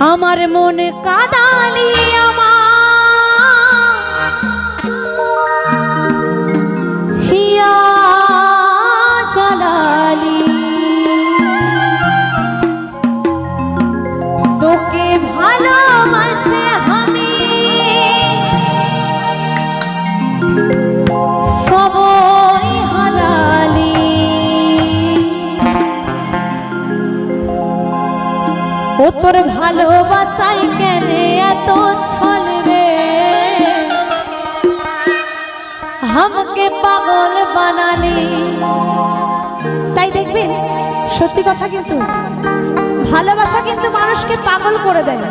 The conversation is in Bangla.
আমার মন কাদালি আমার তোর ভালোবাসাই কেন এত ছল রে? আমাকে পাগল বানালি। তাই দেখবেন সত্যি কথা কিন্তু, ভালোবাসা কিন্তু মানুষকে পাগল করে দেয়।